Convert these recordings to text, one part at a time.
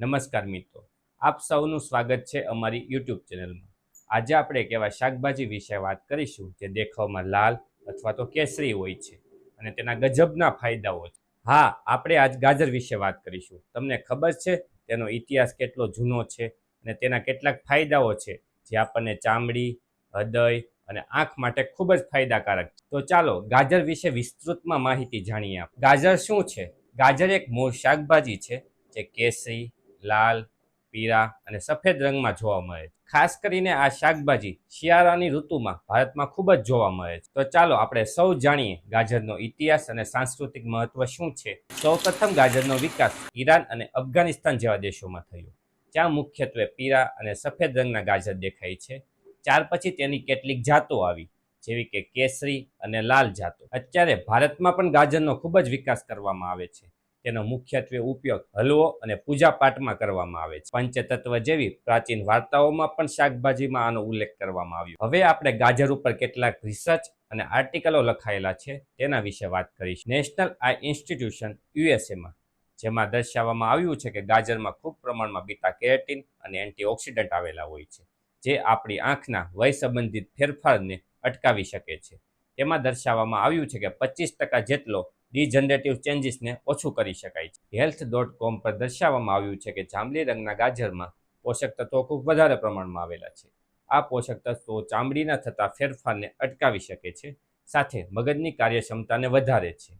નમસ્કાર મિત્રો. આપ સૌનું સ્વાગત છે અમારી યુટ્યુબ ચેનલમાં. આજે આપણે એક એવા શાકભાજી વિશે વાત કરીશું જે દેખાવમાં લાલ અથવા તો કેસરી હોય છે અને તેના ગજબના ફાયદાઓ છે. હા, આપણે આજ ગાજર વિશે વાત કરીશું. તમને ખબર છે તેનો ઇતિહાસ કેટલો જૂનો છે અને તેના કેટલાક ફાયદાઓ છે જે આપણને ચામડી, હૃદય અને આંખ માટે ખૂબ જ ફાયદાકારક છે. તો ચાલો ગાજર વિશે વિસ્તૃતમાં માહિતી જાણીએ. ગાજર શું છે? ગાજર એક મૂળ શાકભાજી છે જે કેસરી લાલ, પીળા અને સફેદ રંગમાં જોવા મળે છે. ખાસ કરીને આ શાકભાજી શિયાળાની ઋતુમાં ભારતમાં ખૂબ જ જોવા મળે છે. તો ચાલો આપણે સૌ જાણીએ ગાજરનો ઇતિહાસ અને સાંસ્કૃતિક મહત્વ શું છે. સૌપ્રથમ ગાજરનો વિકાસ ઈરાન અને અફઘાનિસ્તાન જેવા દેશોમાં થયો, જ્યાં મુખ્યત્વે પીળા અને સફેદ રંગના ગાજર દેખાય છે. ત્યાર પછી તેની કેટલીક જાતો આવી, જેવી કે કેસરી અને લાલ જાતો. અત્યારે ભારતમાં પણ ગાજરનો ખૂબ જ વિકાસ કરવામાં આવે છે. તેનો મુખ્યત્વે ઉપયોગ હલવો અને પૂજાપાઠમાં કરવામાં આવે છે. પંચતત્વ જેવી પ્રાચીન વાર્તાઓમાં પણ શાકભાજીમાં આનો ઉલ્લેખ કરવામાં આવ્યો. હવે આપણે ગાજર ઉપર કેટલાક રિસર્ચ અને આર્ટિકલો લખાયેલા છે તેના વિશે વાત કરીશું. નેશનલ આઈ ઇન્સ્ટિટ્યુશન યુએસએમાં જેમાં દર્શાવવામાં આવ્યું છે કે ગાજરમાં ખૂબ પ્રમાણમાં બીટા કેરેટીન અને એન્ટીઓક્સિડન્ટ આવેલા હોય છે, જે આપણી આંખના વય સંબંધિત ફેરફારને અટકાવી શકે છે. તેમાં દર્શાવવામાં આવ્યું છે કે પચીસ ટકા જેટલો ડિજનરેટિવ ચેન્જીસને ઓછું કરી શકાય છે. હેલ્થ ડોટ કોમ પર દર્શાવવામાં આવ્યું છે કે જાંબલી રંગના ગાજરમાં પોષક તત્વો ખૂબ વધારે પ્રમાણમાં આવેલા છે. આ પોષક તત્વો ચામડીના થતા ફેરફારને અટકાવી શકે છે, સાથે મગજની કાર્યક્ષમતાને વધારે છે.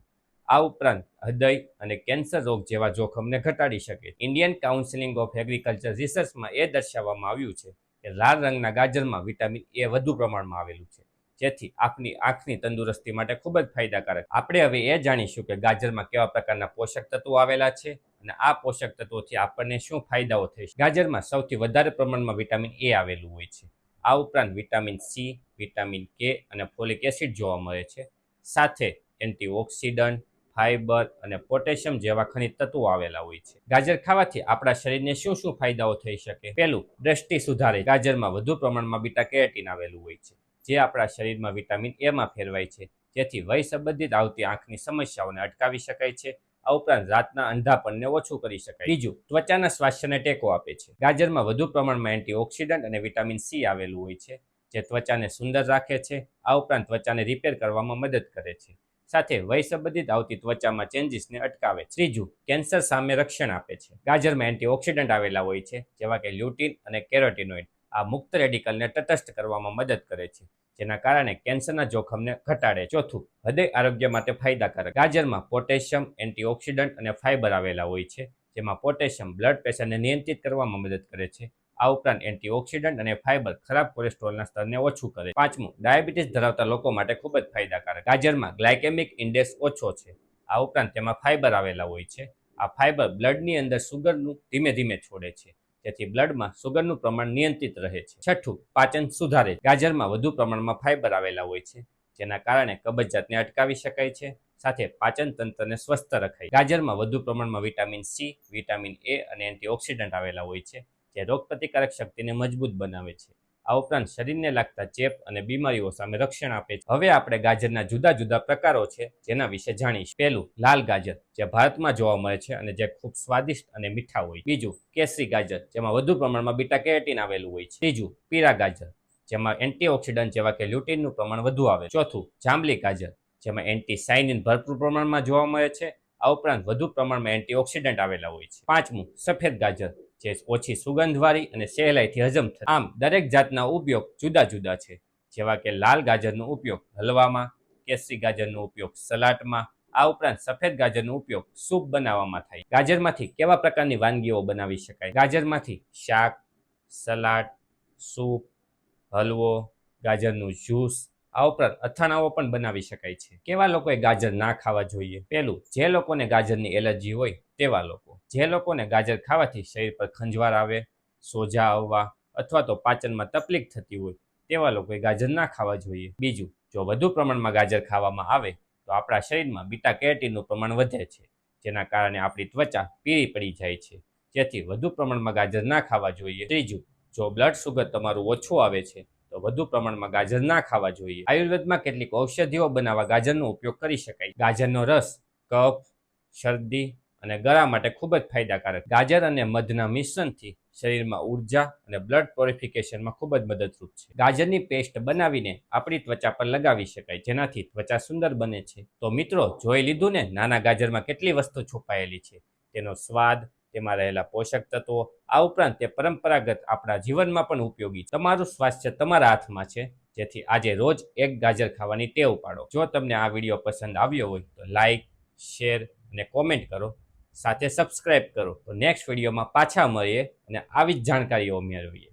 આ ઉપરાંત હૃદય અને કેન્સર રોગ જેવા જોખમને ઘટાડી શકે ઇન્ડિયન કાઉન્સિલિંગ ઓફ એગ્રીકલ્ચર રિસર્ચમાં એ દર્શાવવામાં આવ્યું છે કે લાલ રંગના ગાજરમાં વિટામિન એ વધુ પ્રમાણમાં આવેલું છે. જેથી આપની આંખની તંદુરસ્તી માટે ખૂબ જ ફાયદાકારક. આપણે હવે એ જાણીશું કે ગાજરમાં કેવા પ્રકારના પોષક તત્વો આવેલા છે અને આ પોષક તત્વોથી આપણને શું ફાયદાઓ થઈ ગાજરમાં સૌથી વધારે પ્રમાણમાં વિટામિન એ આવેલું હોય છે. આ ઉપરાંત વિટામિન સી, વિટામિન કે અને ફોલિક એસિડ જોવા મળે છે. સાથે એન્ટીઓક્સિડન્ટ ફાઇબર અને પોટેશિયમ જેવા ખનિજ તત્વો આવેલા હોય છે. ગાજર ખાવાથી આપણા શરીરને શું શું ફાયદાઓ થઈ શકે? પહેલું, દ્રષ્ટિ સુધારે. ગાજરમાં વધુ પ્રમાણમાં બીટા કેરેટીન આવેલું હોય છે. જે આપણા શરીરમાં વિટામિન એમાં ફેરવાય છે, જેથી વય સંબંધિત આવતી આંખની સમસ્યાઓને અટકાવી શકાય છે. આ ઉપરાંત રાતના અંધાપણને ઓછું કરી શકાય. બીજું, ત્વચાના સ્વાસ્થ્યને ટેકો આપે છે. ગાજરમાં વધુ પ્રમાણમાં એન્ટીઓક્સિડન્ટ અને વિટામિન સી આવેલું હોય છે, જે ત્વચાને સુંદર રાખે છે. આ ઉપરાંત ત્વચાને રિપેર કરવામાં મદદ કરે છે. સાથે વય સંબંધિત આવતી ત્વચામાં ચેન્જીસને અટકાવે છે. ત્રીજું, કેન્સર સામે રક્ષણ આપે છે. ગાજરમાં એન્ટીઓક્સિડન્ટ આવેલા હોય છે, જેવા કે લ્યુટીન અને કેરોટીનોઇડ. આ મુક્ત રેડિકલને તટસ્થ કરવામાં મદદ કરે છે, જેના કારણે કેન્સરના જોખમને ઘટાડે. ચોથું, હૃદય આરોગ્ય માટે ફાયદાકારક. ગાજરમાં પોટેશિયમ એન્ટીઓક્સિડન્ટ અને ફાઇબર આવેલા હોય છે, જેમાં પોટેશિયમ બ્લડ પ્રેશરને નિયંત્રિત કરવામાં મદદ કરે છે. આ ઉપરાંત એન્ટીઓક્સિડન્ટ અને ફાઇબર ખરાબ કોલેસ્ટ્રોલના સ્તરને ઓછું કરે. પાંચમું, ડાયાબિટીસ ધરાવતા લોકો માટે ખૂબ જ ફાયદાકારક. ગાજરમાં ગ્લાયકેમિક ઇન્ડેક્સ ઓછો છે, આ ઉપરાંત તેમાં ફાઇબર આવેલા હોય છે. આ ફાઇબર બ્લડની અંદર સુગરનું ધીમે ધીમે છોડે છે. જેથી બ્લડમાં સુગરનું પ્રમાણ નિયંત્રિત રહે છે. છઠ્ઠું, પાચન સુધારે. ગાજરમાં વધુ પ્રમાણમાં ફાઇબર આવેલા હોય છે, જેના કારણે કબજિયાતને અટકાવી શકાય છે, સાથે પાચન તંત્રને સ્વસ્થ રખાય. ગાજરમાં વધુ પ્રમાણમાં વિટામિન સી, વિટામિન એ અને એન્ટીઓક્સિડન્ટ આવેલા હોય છે, જે રોગપ્રતિકારક શક્તિને મજબૂત બનાવે છે. આ ઉપરાંત શરીરને લાગતા ચેપ અને બીમારીઓ સામે રક્ષણ આપે છે. હવે આપણે ગાજરના જુદા જુદા પ્રકારો છે, જેના વિશે જાણીશું. પહેલું, લાલ ગાજર, જે ભારતમાં જોવા મળે છે અને જે ખૂબ સ્વાદિષ્ટ અને મીઠા હોય. બીજું, કેસરી ગાજર, જેમાં વધુ પ્રમાણમાં બીટા કેરેટીન આવેલું હોય છે. ત્રીજું, પીળા ગાજર, જેમાં એન્ટીઓક્સિડન્ટ જેવા કે લ્યુટીનનું પ્રમાણ વધુ આવે ચોથું, જાંબલી ગાજર, જેમાં એન્ટી સાઇનિન ભરપૂર પ્રમાણમાં જોવા મળે છે. આ ઉપરાંત વધુ પ્રમાણમાં એન્ટીઓક્સિડન્ટ આવેલા હોય છે. પાંચમું, સફેદ ગાજર જે ઓછી સુગંધવાળી અને સહેલાઈથી હજમ થાય આમ, દરેક જાતના ઉપયોગ જુદા જુદા છે. જેવા કે લાલ ગાજરનો ઉપયોગ હલવામાં, કેસરી ગાજરનો ઉપયોગ સલાડમાં, આ ઉપરાંત સફેદ ગાજરનો ઉપયોગ સૂપ બનાવવામાં થાય. ગાજરમાંથી કેવા પ્રકારની વાનગીઓ બનાવી શકાય? ગાજરમાંથી શાક, સલાડ, સૂપ, હલવો, ગાજરનું જ્યુસ આ ઉપરાંત અથાણાઓ પણ બનાવી શકાય છે. કેવા લોકોએ ગાજર ના ખાવા જોઈએ? પેલું જે લોકોને ગાજરની એલર્જી હોય તેવા લોકો. જે લોકોને ગાજર ખાવાથી શરીર પર ખંજવાળ આવે, સોજા આવવા અથવા તો પાચનમાં તકલીફ થતી હોય તેવા લોકોએ ગાજર ના ખાવા જોઈએ. બીજું, જો વધુ પ્રમાણમાં ગાજર ખાવામાં આવે તો આપણા શરીરમાં બીટા કેરેટીનનું પ્રમાણ વધે છે, જેના કારણે આપણી ત્વચા પીળી પડી જાય છે. જેથી વધુ પ્રમાણમાં ગાજર ના ખાવા જોઈએ. ત્રીજું, જો બ્લડ સુગર તમારું ઓછું આવે છે તો વધુ પ્રમાણમાં ગાજર ના ખાવા જોઈએ. આયુર્વેદમાં કેટલીક ઔષધિઓ બનાવવા ગાજરનો ઉપયોગ કરી શકાય. ગાજરનો રસ, કફ, શરદી અને ગળા માટે ખૂબ જ ફાયદાકારક. ગાજર અને મધના મિશ્રણથી શરીરમાં ઊર્જા અને બ્લડ પ્યોરિફિકેશનમાં ખૂબ જ મદદરૂપ છે. ગાજરની પેસ્ટ બનાવીને આપણી ત્વચા પર લગાવી શકાય, જેનાથી ત્વચા સુંદર બને છે. તો મિત્રો, જોઈ લીધું ને? નાના ગાજરમાં કેટલી વસ્તુ છુપાયેલી છે? તેનો સ્વાદ તેમાં રહેલા પોષક તત્વો, આ ઉપરાંત તે પરંપરાગત આપણા જીવનમાં પણ ઉપયોગી તમારું સ્વાસ્થ્ય તમારા હાથમાં છે, જેથી આજે રોજ એક ગાજર ખાવાની ટેવ પાડો. જો તમને આ વીડિયો પસંદ આવ્યો હોય તો લાઈક, શેર અને કોમેન્ટ કરો. સાથે સબસ્ક્રાઇબ કરો. તો નેક્સ્ટ વિડીયોમાં પાછા મળીએ અને આવી જ જાણકારીઓ મેળવીએ